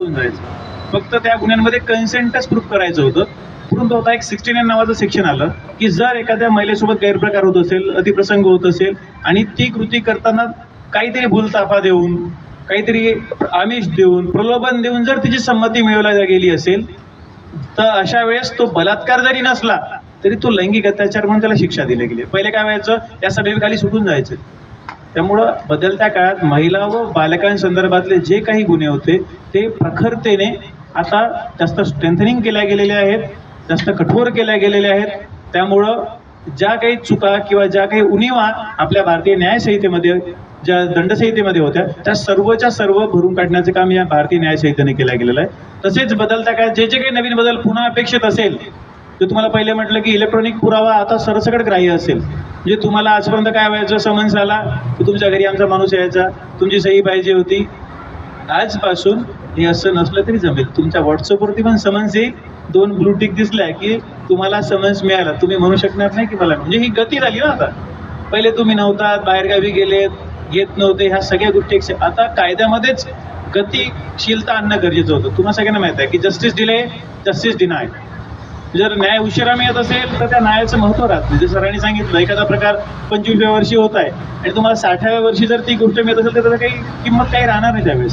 होऊन जायचं. फक्त त्या गुन्ह्यांमध्ये कन्सेंटच प्रूफ करायचं होतं. परंतु आता एक सिक्स्टी नाईन नावाचं सेक्शन आलं की जर एखाद्या महिलेसोबत गैरप्रकार होत असेल अतिप्रसंग होत असेल आणि ती कृती करताना काहीतरी भूलताफा देऊन काहीतरी आमिष देऊन प्रलोभन देऊन जर तिची संमती मिळवल्या गेली असेल तर अशा वेळेस तो बलात्कार जरी नसला तरी तो लैंगिक अत्याचार म्हणून त्याला शिक्षा दिली गेली. पहिले काय व्हायचं? या सभेखाली खाली सुटून जायचं. त्यामुळं बदलत्या काळात महिला व बालकांसंदर्भातले जे काही गुन्हे होते ते प्रखरतेने आता जास्त स्ट्रेंथनिंग केल्या गेलेले आहेत जास्त कठोर केल्या गेलेल्या आहेत. त्यामुळं ज्या काही चुका किंवा ज्या काही उणीवा आपल्या भारतीय न्यायसंहितेमध्ये ज्या दंडसंहितेमध्ये होत्या त्या सर्वच्या सर्व भरून काढण्याचं काम या भारतीय न्यायसंहितेने केलं गेलेलं आहे. तसेच बदलत्या काळात जे जे काही नवीन बदल पुन्हा अपेक्षित असेल जे तुम्हाला पहिले म्हटलं की इलेक्ट्रॉनिक पुरावा आता सरसकट ग्राह्य असेल. म्हणजे तुम्हाला आजपर्यंत काय व्हायचं? समन्स आला की तुमच्या घरी आमचा माणूस यायचा. तुमची सही पाहिजे होती. आजपासून हे असं नसलं तरी जमेल. तुमच्या व्हॉट्सअपवरती पण समन्स येईल. दोन ब्लूटिक दिसल्या की तुम्हाला समन्स मिळाला. तुम्ही म्हणू शकणार नाही की मला म्हणजे ही गती झाली ना आता. पहिले तुम्ही नव्हतात बाहेरगावी गेलेत येत नव्हते. ह्या सगळ्या गोष्टी आता कायद्यामध्येच गतिशीलता आणणं गरजेचं होतं. तुम्हाला सगळ्यांना माहीत आहे की जस्टिस डिले जस्टिस डिनाय जर न्याय उशिरा मिळत असेल तर त्या न्यायाचं महत्त्व राहत नाही. सरांनी सांगितलं एखादा प्रकार पंचवीसव्या वर्षी होत आहे आणि तुम्हाला साठाव्या वर्षी जर ती गोष्ट मिळत असेल तर त्याचं काही किंमत काही राहणार नाही त्यावेळेस.